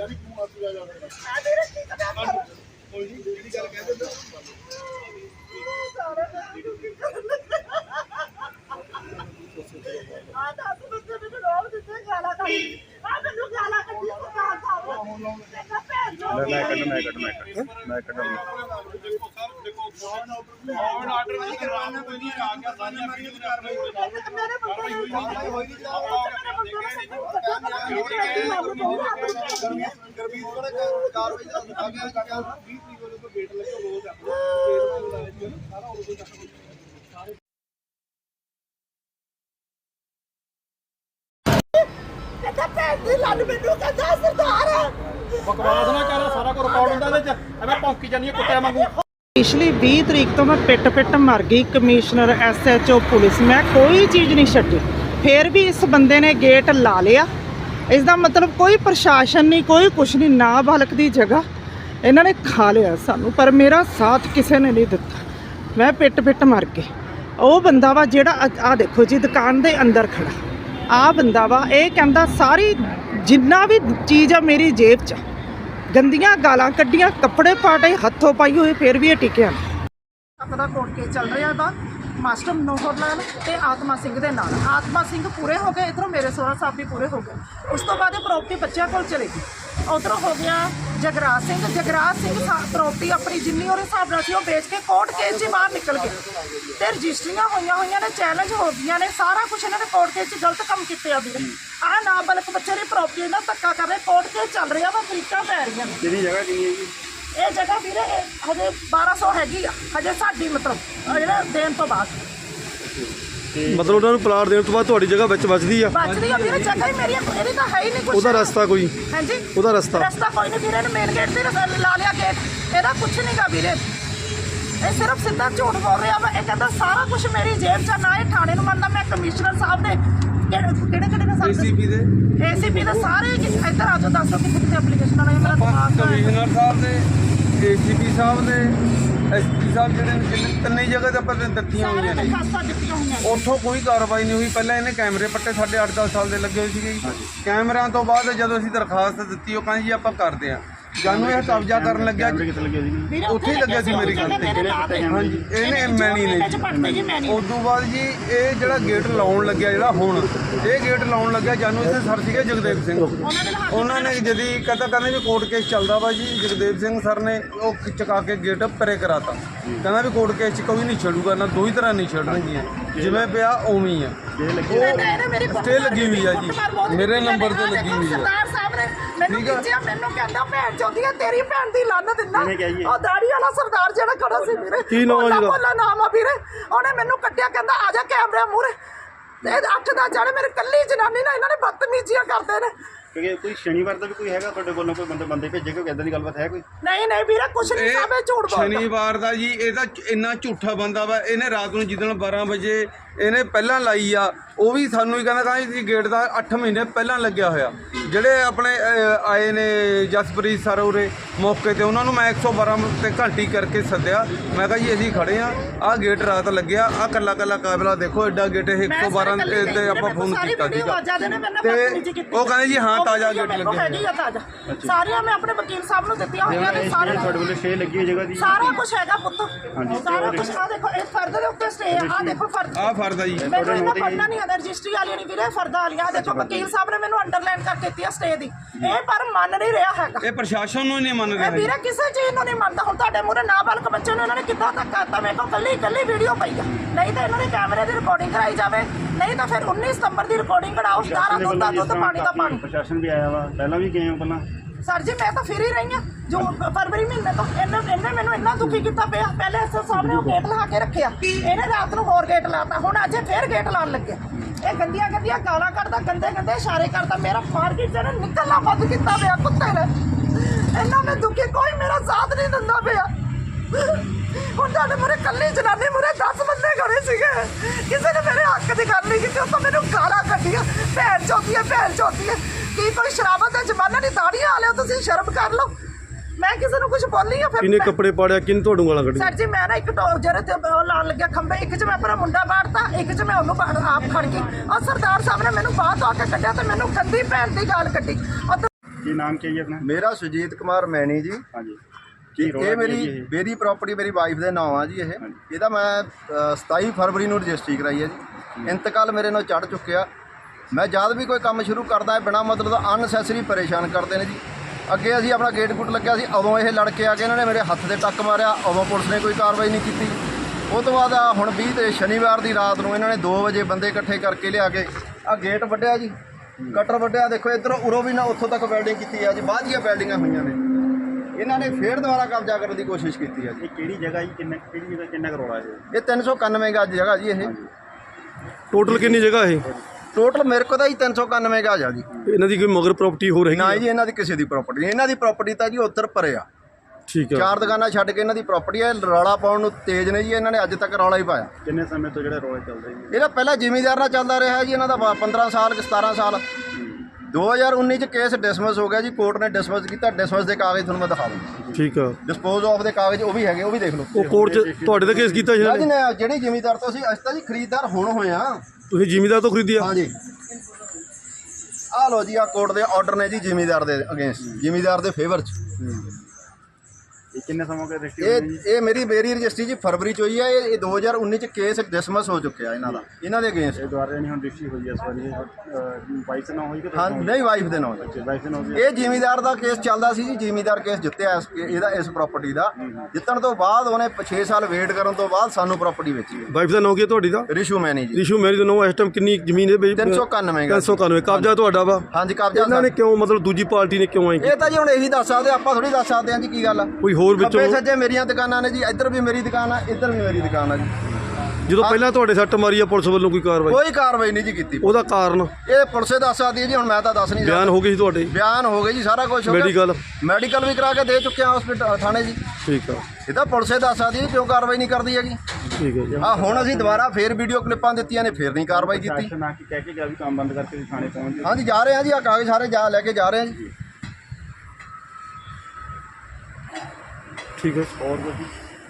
ਜਾਨੀ ਕਿਉਂ ਆਸੂ ਜਾ ਜਾਵੇ ਮੈਂ ਤੇਰੇ ਕੀ ਕਰਿਆ ਕਰ। ਕੋਈ ਨਹੀਂ ਜਿਹੜੀ ਗੱਲ ਕਹਿੰਦੇ ਤਾਂ ਸਾਰਾ ਦਿਨ ਤੂੰ ਕੀ ਕਰਨਾ ਆ ਦੱਸ ਬੱਚੇ ਮੈਨੂੰ ਰੋਲ ਦਿੱਤੇ ਗਾਲਾਂ ਕੱਢ। ਆ ਮੈਨੂੰ ਗਾਲਾਂ ਕੱਢੀ ਸਰਕਾਰ ਸਾਹਿਬ ਮੈਂ ਕੱਢ ਮੈਂ ਕੱਢ ਮੈਂ ਕੱਢ। ਮੈਂ ਕੱਢ ਦੇਖੋ ਸਰ ਦੇਖੋ ਗਵਰਨਮੈਂਟ ਆਰਡਰ ਨਹੀਂ ਕਰਵਾਉਣਾ ਕੋਈ ਨਹੀਂ ਆ ਗਿਆ ਸਾਰੀਆਂ ਵੀਡੀਓ ਦੀ ਕਾਰਵਾਈ ਹੋਈ ਮੇਰੇ ਬੰਦੇ ਨੂੰ ਕਾਰਵਾਈ ਹੋਈ ਨਹੀਂ। ਕਹਿੰਦਾ ਭੈਣ ਦੀ ਲੱਡ ਮੈਨੂੰ ਕਹਿੰਦਾ ਸਰਦਾਰ ਬਕਵਾਸ ਨਾ ਕਰ ਸਾਰਾ ਕੁਝ ਰਿਕਾਰਡ ਹੁੰਦਾ ਇਹਦੇ ਚ ਐਵੇਂ ਭੌਂਕੀ ਜਾਂਦੀ ਹੈ ਕੁੱਤਿਆਂ ਵਾਂਗੂ ਪਿਛਲੀ 20 ਤਰੀਕ ਤੋਂ ਮੈਂ ਪਿੱਟ ਪਿੱਟ ਮਰ ਗਈ ਕਮਿਸ਼ਨਰ ਐਸਐਚਓ ਪੁਲਿਸ। ਮੈਂ ਕੋਈ ਚੀਜ਼ ਨਹੀਂ ਛੱਡੀ। ਫਿਰ ਵੀ ਇਸ ਬੰਦੇ ਨੇ ਗੇਟ ਲਾ ਲਿਆ। ਇਸ ਦਾ ਮਤਲਬ ਕੋਈ ਪ੍ਰਸ਼ਾਸਨ ਨਹੀਂ, ਕੋਈ ਕੁਛ ਨਹੀਂ, ਨਾ ਬਲਕ ਦੀ ਜਗ੍ਹਾ। ਇਹਨਾਂ ਨੇ ਖਾ ਲਿਆ ਸਾਨੂੰ, ਪਰ ਮੇਰਾ ਸਾਥ ਕਿਸੇ ਨੇ ਨਹੀਂ ਦਿੱਤਾ। ਮੈਂ ਪਿੱਟ ਪਿੱਟ ਮਰ ਕੇ ਉਹ ਬੰਦਾ ਵਾ ਜਿਹੜਾ ਆ ਦੇਖੋ ਜੀ, ਦੁਕਾਨ ਦੇ ਅੰਦਰ ਖੜਾ। ਆ ਬੰਦਾ ਵਾ, ਇਹ ਕਹਿੰਦਾ ਸਾਰੀ ਜਿੰਨਾ ਵੀ ਚੀਜ਼ ਆ ਮੇਰੀ ਜੇਬ 'ਚ, ਗੰਦੀਆਂ ਗਾਲਾਂ ਕੱਢੀਆਂ, ਕੱਪੜੇ ਪਾਟੇ, ਹੱਥੋਂ ਪਾਈ ਹੋਏ ਫਿਰ ਵੀ ਇਹ ਟਿਕਿਆ ਤੱਕ ਦਾ ਕੋਰਟ ਚੱਲ ਰਿਹਾ ਦਾ ਮਾਸਟਰ ਮਨੋਹਰ ਲਾਲ ਤੇ ਆਤਮਾ ਸਿੰਘ ਦੇ ਨਾਲ। ਆਤਮਾ ਸਿੰਘ ਪੂਰੇ ਹੋ ਗਏ, ਇਧਰੋਂ ਮੇਰੇ ਸੋਹਰਾ ਸਾਹਿਬ ਵੀ ਪੂਰੇ ਹੋ ਗਏ। ਉਸ ਤੋਂ ਬਾਅਦ ਇਹ ਪ੍ਰਾਪਰਟੀ ਬੱਚਿਆਂ ਕੋਲ ਚਲੇ ਗਈ ਉਧਰੋਂ ਹੋ ਗਿਆ ਜਗਰਾਜ ਸਿੰਘ। ਜਗਰਾਜ ਸਿੰਘ ਪ੍ਰਾਪਰਟੀ ਆਪਣੀ ਜਿੰਨੀ ਉਹਦੇ ਹਿਸਾਬ ਨਾਲ ਸੀ, ਉਹ ਵੇਚ ਕੇ ਕੋਰਟ ਕੇਸ 'ਚ ਬਾਹਰ ਨਿਕਲ ਗਿਆ ਤੇ ਰਜਿਸਟਰੀਆਂ ਹੋਈਆਂ ਹੋਈਆਂ ਨੇ ਚੈਲੰਜ ਹੋ ਗਈਆਂ ਨੇ, ਸਾਰਾ ਕੁਝ ਇਹਨਾਂ ਨੇ ਕੋਰਟ ਕੇਸ 'ਚ ਗਲਤ ਕੰਮ ਕੀਤੇ ਆ ਵੀਰੇ ਆਹ ਨਾ ਬਲਕ ਬੱਚੇ ਦੀ ਪ੍ਰਾਪਰਟੀ ਨਾਲ ਧੱਕਾ ਕਰ ਰਹੇ ਕੋਰਟ ਕੇਸ ਚੱਲ ਰਿਹਾ ਵਾ ਫਰੀਕਾਂ ਪੈ ਰਹੀਆਂ ਨੇ। ਕਿਹਦੀ ਜਗ੍ਹਾ ਕਿੰਨੀ ਹੈ ਜੀ? ਇਹ ਜਗ੍ਹਾ ਵੀਰੇ ਇਹ ਹਜੇ 1200 ਹੈਗੀ ਆ। ਹਜੇ ਸਾਡੀ ਮਤਲਬ ਜਿਹੜਾ ਦੇਣ ਤੋਂ ਬਾਅਦ। ਮਤਲਬ ਉਹਨਾਂ ਨੂੰ ਪਲਾਟ ਦੇਣ ਤੋਂ ਬਾਅਦ ਤੁਹਾਡੀ ਜਗ੍ਹਾ ਵਿੱਚ ਵੱਜਦੀ ਆ? ਬਚਦੀ ਆ ਵੀਰੇ ਜਗ੍ਹਾ ਹੀ ਮੇਰੀ ਆ, ਇਹਦੀ ਤਾਂ ਹੈ ਹੀ ਨਹੀਂ ਕੁਛ। ਉਹਦਾ ਰਸਤਾ ਕੋਈ? ਹਾਂਜੀ। ਉਹਦਾ ਰਸਤਾ? ਰਸਤਾ ਕੋਈ ਨਹੀਂ ਵੀਰੇ ਨੇ ਮੇਨ ਗੇਟ ਤੇ ਰਸਤਾ ਲਾ ਲਿਆ ਗੇਟ ਇਹਦਾ ਕੁਛ ਨਹੀਂਗਾ ਵੀਰੇ। ਇਹ ਸਿਰਫ ਸਿੱਧਾ ਝੂਠ ਬੋਲ ਰਿਹਾ ਵਾ। ਇਹ ਕਹਿੰਦਾ ਸਾਰਾ ਕੁਝ ਮੇਰੀ ਜੇਬ 'ਚ ਆ, ਨਾ ਇਹ ਥਾਣੇ ਨੂੰ ਮੰਨਦਾ ਮੈਂ ਕਮਿਸ਼ਨਰ ਸਾਹਿਬ ਦੇ ਕਿਹੜੇ ਕਿਹੜੇ ਕਿਹੜੇ ਨੇ ਸਾਹਿਬ ਏਸੀਪੀ ਦੇ? ਏਸੀਪੀ ਦੇ ਸਾਰੇ ਕਿ- ਇੱਧਰ ਆ ਜਾਓ ਦੱਸੋ ਕਿੱਥੇ ਕਿੱਥੇ ਐਪਲੀਕੇਸ਼ਨ ਆਣੀ ਮੇਰਾ ਦਿਮਾਗ ਖਰਾਬ ਹੈ। ਕਮਿਸ਼ਨਰ ਸਾਹਿਬ ਦੇ ਏਸੀਪੀ ਸਾਹਿਬ ਦੇ ਐਸਪੀ ਸਾਹਿਬ ਜਿਹੜੇ ਨੇ ਤਿੰਨ- ਤਿੰਨੇ ਜਗ੍ਹਾ ਤੇ ਆਪਾਂ ਨੇ ਦਿੱਤੀਆਂ ਸਾਰੇ ਹੋਈਆਂ ਨੇ ਜੀ। ਦਰਖਾਸਤਾਂ ਦਿੱਤੀਆਂ ਹੋਈਆਂ ਨੇ। ਉੱਥੋਂ ਕੋਈ ਕਾਰਵਾਈ ਨਹੀਂ ਹੋਈ ਪਹਿਲਾਂ ਇਹਨੇ ਕੈਮਰੇ ਪੱਟੇ ਸਾਡੇ 8-10 ਸਾਲ ਦੇ ਲੱਗੇ ਹੋਏ ਸੀਗੇ ਜੀ। ਕੈਮਰਿਆਂ ਤੋਂ ਬਾਅਦ ਜਦੋਂ ਅਸੀਂ ਦਰਖਾਸਤ ਦਿੱਤੀ ਉਹ ਕਹਿੰਦੇ ਜੀ ਆਪਾਂ ਕਰਦੇ ਆ ਜਾਨੂੰ ਇਹ ਕਬਜ਼ਾ ਕਰਨ ਲੱਗਿਆ ਉੱਥੇ ਹੀ ਲੱਗਿਆ ਸੀ ਮੇਰੀ ਗੱਲ ਤੇ। ਹਾਂਜੀ ਇਹਨੇ ਮੈਣੀ ਨੇ ਉਸ ਤੋਂ ਬਾਅਦ ਜੀ ਇਹ ਜਿਹੜਾ ਗੇਟ ਲਾਉਣ ਲੱਗਿਆ ਜਿਹੜਾ ਹੁਣ ਇਹ ਗੇਟ ਲਾਉਣ ਲੱਗਿਆ ਜਾਨੂੰ ਇੱਥੇ ਸਰ ਸੀਗੇ ਜਗਦੇਵ ਸਿੰਘ। ਉਹਨਾਂ ਨੇ ਜਦੀ ਕਹਤਾ ਕਹਿੰਦੇ ਵੀ ਕੋਰਟ ਕੇਸ ਚੱਲਦਾ ਵਾ ਜੀ ਜਗਦੇਵ ਸਿੰਘ ਸਰ ਨੇ ਉਹ ਚਕਾ ਕੇ ਗੇਟ ਪਰੇ ਕਰਾਤਾ। ਕਹਿੰਦਾ ਵੀ ਕੋਰਟ ਕੇਸ ਚ ਕੋਈ ਨਹੀਂ ਛੱਡੂਗਾ ਨਾ ਦੋ ਹੀ ਤਰ੍ਹਾਂ ਨਹੀਂ ਛੱਡਣਗੀਆਂ। ਜਿਵੇਂ ਪਿਆ ਉਵੇਂ ਹੀ ਆ। stay ਲੱਗੀ ਹੋਈ ਆ ਜੀ। ਮੇਰੇ। ਨੰਬਰ ਤੇ ਲੱਗੀ ਹੋਈ ਆ। ਸਰਦਾਰ ਸਾਹਿਬ ਨੇ ਮੈਨੂੰ। ਖਿੱਚਿਆ ਮੈਨੂੰ ਕਹਿੰਦਾ ਭੈਣ ਚੋਦੀ ਆ ਤੇਰੀ ਭੈਣ ਦੀ ਲੰਨ ਦਿੰਦਾ ਕਿਹਨੇ ਕਿਹਾ ਜੀ ਇਹ? ਉਹ ਦਾੜੀ ਵਾਲਾ ਸਰਦਾਰ ਜਿਹੜਾ ਖੜਾ ਸੀ ਵੀਰੇ ਕੀ ਨਾਮ ਆ ਜਿਹਦਾ? ਭੋਲਾ ਨਾਮ ਆ ਵੀਰੇ ਉਹਨੇ ਮੈਨੂੰ ਕੱਢਿਆ ਕਹਿੰਦਾ ਆ ਜਾ ਕੈਮਰੇ ਮੂਹਰੇ ਤੇ ਅੱਠ ਦਾ ਜਾਣੇ ਮੇਰੇ ਕੱਲੀ ਜਨਾਨੀ ਨਾਲ ਇਹਨਾਂ ਨੇ ਬਦਤਮੀਜ਼ੀਆਂ ਕਰਦੇ ਨੇ ਕਿਉਂਕਿ ਕੋਈ ਸ਼ਨੀਵਾਰ ਦਾ ਵੀ ਕੋਈ ਹੈਗਾ ਤੁਹਾਡੇ ਕੋਲੋਂ ਕੋਈ ਬੰਦੇ ਬੰਦੇ ਭੇਜੇ ਕੋਈ ਇਦਾਂ ਦੀ ਗੱਲਬਾਤ ਹੈ ਕੋਈ ਨਹੀਂ ਨਹੀਂ ਵੀਰੇ ਕੁਛ ਨਹੀਂ ਸਾਬੇ ਝੂਠ ਬੋਲਦਾ ਸ਼ਨੀਵਾਰ ਦਾ ਜੀ ਇਹ ਤਾਂ ਇੰਨਾ ਝੂਠਾ ਬੰਦਾ ਵਾ ਇਹਨੇ ਰਾਤ ਨੂੰ ਜਿੱਦਣ 12 ਵਜੇ ਇਹਨੇ ਪਹਿਲਾਂ ਲਾਈ ਆ ਉਹ ਵੀ ਸਾਨੂੰ ਹੀ ਕਹਿੰਦਾ ਕਹਿੰਦਾ ਜੀ ਗੇਟ ਦਾ 8 ਮਹੀਨੇ ਪਹਿਲਾਂ ਲੱਗਿਆ ਹੋਇਆ। ਜਿਹੜੇ ਆਪਣੇ ਅਹ, ਆਏ ਨੇ ਜਸਪ੍ਰੀਤ ਸਰ ਉਰੇ ਮੌਕੇ ਤੇ ਉਹਨਾਂ ਨੂੰ ਮੈਂ 112 ਤੇ ਘੰਟੀ ਕਰਕੇ ਸੱਦਿਆ। ਮੈਂ ਕਿਹਾ ਜੀ ਅਸੀਂ ਖੜੇ ਆ ਆਹ ਗੇਟ ਰਾਤ ਲੱਗਿਆ ਆਹ ਕੱਲਾ ਕੱਲਾ ਕਾਬਲਾ ਦੇਖੋ ਐਡਾ ਗੇਟ ਇਹ 112 ਤੇ ਤੇ ਆਪਾਂ ਫੋਨ ਕੀਤਾ ਸੀਗਾ। ਤੇ ਉਹ ਕਹਿੰਦੇ ਜੀ ਹਾਂ ਤਾਜ਼ਾ ਗੇਟ ਲੱਗਿਆ। ਹੈਗੀ ਆ ਤਾਜ਼ਾ ਸਾਰੀਆਂ ਮੈਂ ਆਪਣੇ ਵਕੀਲ ਸਾਹਿਬ ਨੂੰ ਦਿੱਤੀਆਂ ਹੋਈਆਂ ਨੇ ਸਾਰੇ ਤੁਹਾਡੇ ਵੱਲੋਂ ਛੇ ਲੱਗੀ ਹੋਈ ਜਗ੍ਹਾ ਦੀ। ਸਾਰਾ ਕੁਝ ਹੈਗਾ ਪੁੱਤ। ਸਾਰਾ ਕੁਝ ਆ ਦੇਖੋ ਇਹ ਫਰਦ ਦੇ ਉੱਤੇ ਸਟੇ ਆ ਆਹ ਦੇਖੋ ਫਰਦ। ਆਹ ਫਰਦਾ ਜੀ। ਮੈਨੂੰ ਇਹਨਾਂ ਪੜਨਾ ਨਹੀਂ ਆਦਾ ਰਜਿਸਟਰੀ ਵਾਲੀ ਨਹੀਂ ਵੀਰੇ ਫਰਦਾ ਵਾਲੀ ਆ ਦੇਖੋ ਵਕੀਲ ਸਾਹਿਬ ਨੇ ਮੈਨੂੰ ਅੰਡਰਲਾਈਨ ਕਰਕੇ ਦਿੱਤੀ ਆ ਸਟੇ ਦੀ। ਇਹ ਪਰ ਮੰਨ ਨਹੀਂ ਰਿਹਾ ਹੈਗਾ। ਇਹ ਪ੍ਰਸ਼ਾਸਨ ਨੂੰ ਹੀ ਨਹੀਂ ਮੰਨ ਇਹ ਰਿਹਾ ਜੀ ਵੀਰੇ ਕਿਸੇ ਚੀਜ਼ ਨੂੰ ਨਹੀਂ ਮੰਨਦਾ। ਹੁਣ ਤੁਹਾਡੇ ਮੂਹਰੇ ਨਾਬਾਲਗ ਬੱਚੇ ਨੂੰ ਇਹਨਾਂ ਨੇ ਕਿੱਦਾਂ ਤੱਕ ਕਰਤਾ? ਮੇਰੇ ਕੋਲ ਕੱਲੀ ਕੱਲੀ ਵੀਡੀਓ ਪਈ ਆ। ਨਹੀਂ ਤਾਂ ਇਹਨਾਂ ਦੇ ਕੈਮਰੇ ਦੀ ਰਿਕਾਰਡਿੰਗ ਕਰਾਈ ਜਾਵੇ। ਨਹੀਂ ਤਾਂ ਫਿਰ 19 ਸਤੰਬਰ ਦੀ ਰਿਕਾਰਡਿੰਗ ਕਢਾਓ 17 ਦੁੱਧ ਦਾ ਦੁੱਧ ਪਾਣੀ ਦਾ ਪਾਣੀ। ਪ੍ਰਸ਼ਾਸਨ ਵੀ ਆਇਆ ਵਾ। ਪਹਿਲਾਂ ਵੀ ਗਏ ਹੋ ਪਹਿਲਾਂ? ਸਰ ਜੀ, ਮੈਂ ਤਾਂ ਫਿਰ ਹੀ ਰਹੀ ਹਾਂ। ਜੋ ਫਰਵਰੀ ਮਹੀਨੇ ਤੋਂ ਇਹਨੇ ਇਹਨੇ ਮੈਨੂੰ ਇੰਨਾ ਦੁਖੀ ਕੀਤਾ ਪਿਆ। ਪਹਿਲੇ ਐਸਐਸ ਸਾਹਿਬ ਨੇ ਉਹ ਗੇਟ ਲਾ ਕੇ ਰੱਖਿਆ। ਇਹਨੇ ਰਾਤ ਨੂੰ ਹੋਰ ਗੇਟ ਲਾਤਾ। ਹੁਣ ਅੱਜ ਇਹ ਫਿਰ ਗੇਟ ਲਾਉਣ ਲੱਗਿਆ ਇਹ ਗੰਦੀਆਂ ਗੰਦੀਆਂ ਗਾਲਾਂ ਕੱਢਦਾ, ਗੰਦੇ ਗੰਦੇ ਇਸ਼ਾਰੇ ਕਰਦਾ। ਮੇਰਾ ਮਾਰਕੀਟ ਜਿਹੜਾ ਨਿਕਲਣਾ ਬੰਦ ਕੀਤਾ ਪਿਆ, ਕੁੱਤੇ ਨੇ। ਇੰਨਾ ਮੈਂ ਦੁਖੀ, ਕੋਈ ਮੇਰਾ ਸਾਥ ਨਹੀਂ ਦਿੰਦਾ ਪਿਆ। ਹੁਣ ਤੁਹਾਡੇ ਮੂਹਰੇ ਕੱਲੀ ਜਨਾਨੀ, ਮੂਹਰੇ 10 ਬੰਦੇ ਖੜੇ ਸੀਗੇ। ਕਿਸੇ ਨੇ ਮੇਰੇ ਹੱਕ ਦੀ ਗੱਲ ਨਹੀਂ ਕੀਤੀ। ਉਹ ਤਾਂ ਮੈਨੂੰ ਗਾਲਾਂ ਕੱਢੀਆਂ। ਭੈਣ ਚੋਦੀ ਹੈ, ਭੈਣ ਚੋਦੀ ਹੈ। ਕੀ ਕੋਈ ਸ਼ਰਾਬਤ ਦਾ ਜ਼ਮਾਨਾ ਨਹੀਂ ਦਾੜੀਆਂ ਵਾਲਿਓ ਤੁਸੀਂ ਸ਼ਰਮ ਕਰ ਲਓ। ਮੈਂ ਕਿਸੇ ਨੂੰ ਕੁਝ ਬੋਲੀ ਆ ਫਿਰ ਕਿਹਨੇ ਮੈਂ- ਕੱਪੜੇ ਪਾੜਿਆ? ਕਿਹਨੇ ਤੁਹਾਨੂੰ ਗਾਲਾਂ ਕੱਢੀਆਂ? ਸਰ ਜੀ ਮੈਂ ਨਾ ਇੱਕ ਟੋਲ ਜਿਹੜੇ ਤੇ ਉਹ ਲਾਉਣ ਲੱਗਿਆ ਖੰਭੇ। ਇੱਕ 'ਚ ਮੈਂ ਆਪਣਾ ਮੁੰਡਾ ਬਾੜਤਾ ਇੱਕ 'ਚ ਮੈਂ ਉਹਨੂੰ ਬਾੜ ਆਪ ਖੜ ਗਈ ਔਰ ਸਰਦਾਰ ਸਾਹਿਬ ਨੇ ਮੈਨੂੰ ਬਾਹਰ ਤੋਂ ਆ ਕੇ ਕੱਢਿਆ ਤੇ ਮੈਨੂੰ ਗੰਦੀ ਭੈਣ ਦੀ ਗਾਲ ਕੱਢੀ। ਉਹ ਕੀ ਨਾਮ ਕੀ ਹੈ ਜੀ ਆਪਣਾ? ਮੇਰਾ ਸੁਜੀਤ ਕੁਮਾਰ ਮੈਣੀ ਜੀ। ਹਾਂਜੀ। ਕਿ ਕੀ ਰੌਲਾ ਇਹ ਕੀ ਹੈ ਮੇਰੀ ਇਹ? ਮੇਰੀ ਪ੍ਰਾਪਰਟੀ ਮੇਰੀ ਵਾਈਫ ਦੇ ਨਾਮ ਆ ਜੀ ਇਹ। ਇਹਦਾ ਮੈਂ ਅ, 27 ਫਰਵਰੀ ਨੂੰ ਰਜਿਸਟਰੀ ਕਰਾਈ ਹੈ ਜੀ। ਇੰਤਕਾਲ ਮੇਰੇ ਨਾਲ ਚੜ ਚੁੱਕਿਆ। ਮੈਂ ਜਦ ਵੀ ਕੋਈ ਕੰਮ ਸ਼ੁਰੂ ਕਰਦਾ ਹੈ ਬਿਨਾ ਮਤਲਬ ਦਾ ਅਨਸੈਸਰੀ ਪਰੇਸ਼ਾਨ ਕਰਦੇ ਨੇ ਜੀ। ਅੱਗੇ ਅਸੀਂ ਆਪਣਾ ਗੇਟ ਗੁੱਟ ਲੱਗਿਆ ਸੀ ਉਦੋਂ ਇਹ ਲੜ ਕੇ ਆ ਕੇ ਇਹਨਾਂ ਨੇ ਮੇਰੇ ਹੱਥ ਦੇ ਟੱਕ ਮਾਰਿਆ ਉਦੋਂ ਪੁਲਿਸ ਨੇ ਕੋਈ ਕਾਰਵਾਈ ਨਹੀਂ ਕੀਤੀ। ਉਹ ਤੋਂ ਬਾਅਦ ਹੁਣ 20 ਤੇ ਸ਼ਨੀਵਾਰ ਦੀ ਰਾਤ ਨੂੰ ਇਹਨਾਂ ਨੇ 2 ਵਜੇ ਬੰਦੇ ਇਕੱਠੇ ਕਰਕੇ ਲਿਆ ਕੇ ਆ ਗੇਟ ਵੱਢਿਆ ਜੀ। ਕਟਰ ਵੱਢਿਆ ਦੇਖੋ ਇੱਧਰੋਂ ਉਰੋਂ ਵੀ ਨਾ ਉੱਥੋਂ ਤੱਕ ਵੈਲਡਿੰਗ ਕੀਤੀ ਆ ਜੀ ਬਾਅਦ ਦੀਆਂ ਵੈਲਡਿੰਗਾਂ ਹੋਈਆਂ ਨੇ। ਇਹਨਾਂ ਨੇ ਫੇਰ ਦੁਬਾਰਾ ਕਬਜ਼ਾ ਕਰਨ ਦੀ ਕੋਸ਼ਿਸ਼ ਕੀਤੀ ਹੈ ਜੀ। ਇਹ ਕਿਹੜੀ ਜਗ੍ਹਾ ਜੀ ਕਿੰਨੇ ਕਿਹੜੀ ਜਗ੍ਹਾ ਕਿੰਨਾ ਕਰੋੜਾ ਇਹ ਇਹ 391 ਗਜ ਜਗ੍ਹਾ ਜੀ ਇਹ। ਟੋਟਲ ਕਿੰਨੀ ਜਗ੍ਹਾ ਇਹ? ਟੋਟਲ ਮੇਰੇ ਕੋਲ ਤਾਂ ਜੀ 391 ਗਜ ਆ ਜੀ। ਇਹਨਾਂ ਦੀ ਕੋਈ ਮਗਰ ਪ੍ਰਾਪਰਟੀ ਹੋ ਰਹੀ ਨਾ ਜੀ ਇਹਨਾਂ ਦੀ ਕਿਸੇ ਦੀ ਪ੍ਰਾਪਰਟੀ ਇਹਨਾਂ ਦੀ ਪ੍ਰਾਪਰਟੀ ਤਾਂ ਜੀ ਉੱਤਰ ਪਰੇ ਆ। ਠੀਕ ਹੈ ਚਾਰ ਦੁਕਾਨਾਂ ਛੱਡ ਕੇ ਇਹਨਾਂ ਦੀ ਪ੍ਰਾਪਰਟੀ ਹੈ ਰੌਲਾ ਪਾਉਣ ਨੂੰ ਤੇਜ਼ ਨੇ ਜੀ ਇਹਨਾਂ ਨੇ ਅੱਜ ਤੱਕ ਰੌਲਾ ਹੀ ਪਾਇਆ। ਕਿੰਨੇ ਸਮੇਂ ਤੋਂ ਜਿਹੜੇ ਰੋਲੇ ਚੱਲ ਰਹੇ ਜੀ? ਇਹਦਾ ਪਹਿਲਾਂ ਜ਼ਿਮੀਂਦਾਰ ਨਾਲ ਚੱਲਦਾ ਰਿਹਾ ਜੀ ਇਹਨਾਂ ਦਾ ਬ- 15 ਸਾਲ ਕਿ 17 ਸਾਲ। 2019 ਚ ਕੇਸ ਡਿਸਮਿਸ ਹੋ ਗਿਆ ਜੀ ਕੋਰਟ ਨੇ ਡਿਸਮਿਸ ਕੀਤਾ ਡਿਸਮਿਸ ਦੇ ਕਾਗਜ਼ ਤੁਹਾਨੂੰ ਮੈਂ ਦਿਖਾ ਦੂੰ ਠੀਕ ਆ। ਡਿਸਪੋਜ਼ ਆਫ ਦੇ ਕਾਗਜ਼ ਉਹ ਵੀ ਹੈਗੇ ਉਹ ਵੀ ਦੇਖ ਲਓ। ਉਹ ਕੋਰਟ 'ਚ ਤੁਹਾਡੇ ਤੇ ਕੇਸ ਕੀਤਾ ਜੀ ਨੇ? ਜਿਹੜੀ ਜ਼ਿਮੀਂਦਾਰ ਤੋਂ ਅਸੀਂ ਤਾਂ ਜੀ ਖਰੀਦਦਾਰ ਹੁਣ ਹੋਏ ਆ। ਤੁਸੀਂ ਜ਼ਿਮੀਦਾਰ ਤੋਂ ਖਰੀਦਿਆ? ਹਾਂਜੀ। ਆ ਲੋ ਜੀ ਆ ਕੋਰਟ ਦੇ ਆਰਡਰ ਨੇ ਜੀ ਜ਼ਿਮੀਂਦਾਰ ਦੇ ਅਗੇਂਸਟ ਜ਼ਿਮੀਂਦਾਰ ਦੇ ਫੇਵਰ ਚ। ਇਹ ਕਿੰਨੇ ਸਮਾਂ ਕੇ ਰਜਿਸਟਰੀ ਇਹ ਹੋਈ ਇਹ ਮੇਰੀ ਮੇਰੀ ਰਜਿਸਟਰੀ ਜੀ ਫਰਵਰੀ ਚ ਹੋਈ ਹੈ ਇਹ ਇਹ 2019 ਚ ਕੇਸ ਡਿਸਮਿਸ ਹੋ ਚੁੱਕਿਆ ਇਹਨਾਂ ਦਾ। ਇਹਨਾਂ ਦੇ ਅਗੇਂਸਟ ਇਹ ਦੁਆਰਾ ਨਹੀਂ ਹੁਣ ਰਜਿਸਟਰੀ ਹੋਈ ਹੈ ਇਸ ਵਾਰੀ ਨਾ ਹੋਈ ਕਿ ਹਾਂ ਨਹੀਂ ਵਾਈਫ ਦੇ ਨਾਮ ਅੱਛਾ ਬਾਈਸ ਨਾ ਹੋਈ ਇਹ ਜ਼ਿਮੀਂਦਾਰ ਦਾ ਕੇਸ ਚੱਲਦਾ ਸੀ ਜੀ ਜ਼ਿਮੀਂਦਾਰ ਕੇਸ ਜਿੱਤਿਆ ਇਸ ਇਹਦਾ ਇਸ ਪ੍ਰਾਪਰਟੀ ਦਾ। ਜਿੱਤਣ ਤੋਂ ਬਾਅਦ ਉਹਨੇ 6 ਸਾਲ ਵੇਟ ਕਰਨ ਤੋਂ ਬਾਅਦ ਸਾਨੂੰ ਪ੍ਰਾਪਰਟੀ ਵੇਚੀ ਵਾਈਫ ਦਾ ਨਾਮ ਕੀ ਹੈ ਤੁਹਾਡੀ ਦਾ? ਰਿਸ਼ੂ ਮੈਨੀ ਜੀ। ਰਿਸ਼ੂ ਮੈਰੀ ਦਾ ਨਾਮ ਇਸ ਟਾਈਮ ਕਿੰਨੀ ਜ਼ਮੀਨ ਹੈ ਬਈ? 391 ਗਾ 391 ਕਬਜ਼ਾ ਤੁਹਾਡਾ ਵਾ? ਹਾਂਜੀ ਕਬਜ਼ਾ ਇਹਨਾਂ ਨੇ ਕਿਉਂ ਮਤਲਬ ਦੂਜੀ ਪਾਰਟੀ ਨੇ ਕਿਉਂ ਆਈ? ਇਹ ਤਾਂ ਜੀ ਹੁਣ ਇਹੀ ਦੱਸ ਸਕਦੇ ਆਪਾਂ ਥੋੜੀ ਦੱਸ ਸਕਦੇ ਹਾਂ ਜੀ ਕੀ ਗੱਲ ਆ। ਕੋਈ ਹੋਰ ਖੱਬੇ ਵਿੱਚੋਂ ਸੱਜੇ ਮੇਰੀਆਂ ਦੁਕਾਨਾਂ ਨੇ ਜੀ ਇੱਧਰ ਵੀ ਮੇਰੀ ਦੁਕਾਨ ਆ ਇੱਧਰ ਵੀ ਮੇਰੀ ਦੁਕਾਨ ਆ ਜੀ। ਜਦੋਂ ਪਹਿਲਾਂ ਤੁਹਾਡੇ ਸੱਟ ਮਾਰੀ ਆ ਪੁਲਿਸ ਵੱਲੋਂ ਕੋਈ ਕਾਰਵਾਈ? ਕੋਈ ਕਾਰਵਾਈ ਨਹੀਂ ਜੀ ਕੀਤੀ। ਉਹਦਾ ਕਾਰਨ? ਇਹ ਪੁਲਿਸੇ ਦੱਸ ਸਕਦੀ ਹੈ ਜੀ ਹੁਣ ਮੈਂ ਤਾਂ ਦੱਸ ਨਹੀਂ ਬਿਆਨ ਸਕਦਾ। ਹੋ ਗਈ ਸੀ ਤੁਹਾਡੇ? ਬਿਆਨ ਹੋ ਗਏ ਜੀ ਸਾਰਾ ਕੁਝ ਹੋ ਗਿਆ। ਮੈਡੀਕਲ ਮੈਡੀਕਲ ਵੀ ਕਰਾ ਕੇ ਦੇ ਚੁੱਕਿਆ ਹਸਪੀਟਲ ਥਾਣੇ ਜੀ। ਠੀਕ ਆ। ਇਹ ਤਾਂ ਪੁਲਿਸੇ ਦੱਸ ਸਕਦੀ ਹੈ ਕਿਉਂ ਕਾਰਵਾਈ ਨਹੀਂ ਕਰਦੀ ਹੈਗੀ? ਠੀਕ ਹੈ ਜੀ। ਆ ਹੁਣ ਅਸੀਂ ਦੁਬਾਰਾ ਫੇਰ ਵੀਡੀਓ ਕਲਿੱਪਾਂ ਦਿੱਤੀਆਂ ਨੇ ਫੇਰ ਨਹੀਂ ਕਾਰਵਾਈ ਕੀਤੀ। ਆ ਕੇ ਕਹਿ ਕੇ ਗਿਆ ਵੀ ਕੰਮ ਬੰਦ ਕਰਕੇ ਤੁਸੀਂ ਥਾਣੇ ਪਹੁੰਚ ਜਾਓ ਹਾਂਜੀ ਜਾ ਰਹੇ ਹਾਂ ਜੀ ਆ ਕਾਗਜ਼ ਸਾਰੇ ਜਾ ਲੈ ਕੇ ਜਾ ਰਹੇ ਹਾਂ ਜੀ। ਠੀਕ ਹੈ। ਹੋਰ ਕੁਝ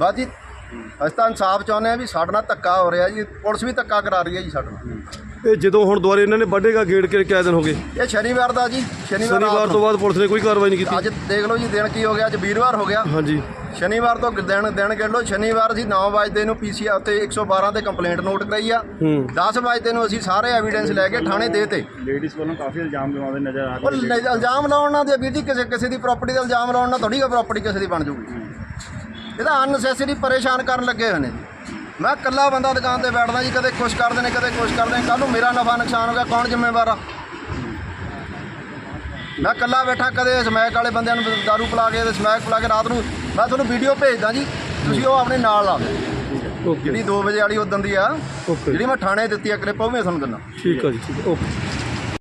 ਬਸ ਜੀ ਅਸੀਂ ਤਾਂ ਇਨਸਾਫ ਚਾਹੁੰਦੇ ਹਾਂ ਵੀ ਸਾਡੇ ਨਾਲ ਧੱਕਾ ਹੋ ਰਿਹਾ ਜੀ ਪੁਲਿਸ ਵੀ ਧੱਕਾ ਕਰਾ ਰਹੀ ਹੈ ਜੀ ਸਾਡੇ ਨਾਲ। ਇਹ ਜਦੋਂ ਹੁਣ ਦੁਬਾਰੇ ਇਹਨਾਂ ਨੇ ਵੱਢੇਗਾ ਗੇੜ ਕੇ ਕਿਆ ਦਿਨ ਹੋ ਗਏ? ਇਹ ਸ਼ਨੀਵਾਰ ਦਾ ਜੀ ਸ਼ਨੀਵਾਰ ਸ਼ਨੀਵਾਰ ਰਾਤ ਤੋਂ ਨੂੰ। ਬਾਅਦ ਪੁਲਿਸ ਨੇ ਕੋਈ ਕਾਰਵਾਈ ਨਹੀਂ ਕੀਤੀ। ਅੱਜ ਦੇਖ ਲਓ ਜੀ ਦਿਨ ਕੀ ਹੋ ਗਿਆ ਅੱਜ ਵੀਰਵਾਰ ਹੋ ਗਿਆ। ਹਾਂਜੀ। ਸ਼ਨੀਵਾਰ ਤੋਂ ਦਿਨ ਦਿਨ ਗਿਣ ਲਓ ਸ਼ਨੀਵਾਰ ਅਸੀਂ 9 ਵਜੇ ਨੂੰ ਪੀਸੀਆਰ ਤੇ 112 ਤੇ ਕੰਪਲੇਂਟ ਨੋਟ ਕਰਾਈ ਆ। ਹੂੰ। 10 ਵਜੇ ਨੂੰ ਅਸੀਂ ਸਾਰੇ ਐਵੀਡੈਂਸ ਲੈ ਕੇ ਥਾਣੇ ਦੇ ਤੇ ਲੇਡੀਜ਼ ਵੱਲੋਂ ਕਾਫੀ ਇਲਜ਼ਾਮ ਲਗਾਉਂਦੇ ਨਜ਼ਰ ਆ ਰਹੇ ਲ- ਇਲਜ਼ਾਮ ਲਾਉਣ ਨਾਲ ਦੇ ਵੀਰ ਜੀ ਕਿਸੇ ਕਿਸੇ ਦੀ ਪ੍ਰਾਪਰਟੀ ਦਾ ਇਲਜ਼ਾਮ ਲਾਉਣ ਨਾਲ ਥੋੜੀ ਪ੍ਰਾਪਰਟੀ ਕਿਸੇ ਦੀ ਬਣ ਜੂਗੀ। ਇਹ ਤਾਂ ਅਨਨੈਸੈਸਰੀ ਪਰੇਸ਼ਾਨ ਕਰਨ ਲੱਗੇ ਹੋਏ ਨੇ ਜੀ। ਮੈਂ ਇਕੱਲਾ ਬੰਦਾ ਦੁਕਾਨ ਤੇ ਬੈਠਦਾ ਜੀ ਕਦੇ ਖੁਸ਼ ਕਰਦੇ ਨੇ ਕਦੇ ਖੁਸ਼ ਕਰਦੇ ਨੇ। ਕੱਲ ਨੂੰ ਮੇਰਾ ਨਫਾ ਨੁਕਸਾਨ ਹੋ ਗਿਆ ਕੌਣ ਜ਼ਿੰਮੇਵਾਰ ਆ? ਮੈਂ ਇਕੱਲਾ ਬੈਠਾ ਕਦੇ ਸਮੈਕ ਵਾਲੇ ਬੰਦਿਆਂ ਨੂੰ ਦਾਰੂ ਪਿਲਾ ਕੇ ਤੇ ਸਮੈਕ ਪਿਲਾ ਕੇ ਰਾਤ ਨੂੰ ਮੈਂ ਤੁਹਾਨੂੰ ਵੀਡੀਓ ਭੇਜਦਾ ਜੀ ਤੁਸੀਂ ਉਹ ਆਪਣੇ ਨਾਲ ਲਾ ਓਕੇ। ਜਿਹੜੀ 2 ਵਜੇ ਵਾਲੀ ਉਦੋਂ ਦੀ ਆ ਜਿਹੜੀ ਮੈਂ ਥਾਣੇ ਦਿੱਤੀ ਆ ਕਲਿੱਪ ਉਹ ਵੀ ਤੁਹਾਨੂੰ ਦਿੰਦਾ। ਠੀਕ ਆ ਜੀ ਠੀਕ ਓਕੇ।